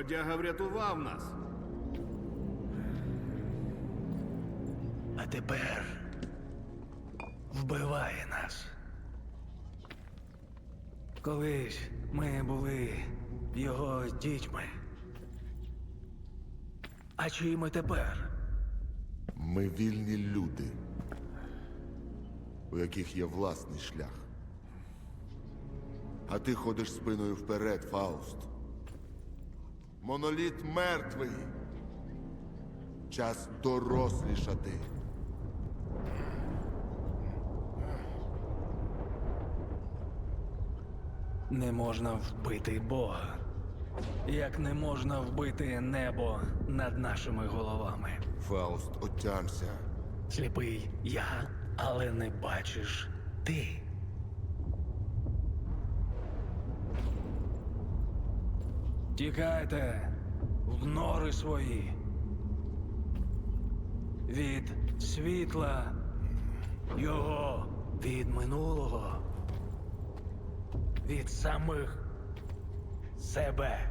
Бродяга врятував нас. А тепер вбиває нас. Колись ми були його дітьми. А чиї ми тепер? Ми вільні люди, у яких є власний шлях. А ти ходиш спиною вперед, Фауст. Моноліт мертвий. Час дорослішати. Не можна вбити Бога, як не можна вбити небо над нашими головами. Фауст, отямся. Сліпий я, але не бачиш ти. Тікайте в нори свої. Від світла його від минулого. Від самих себе.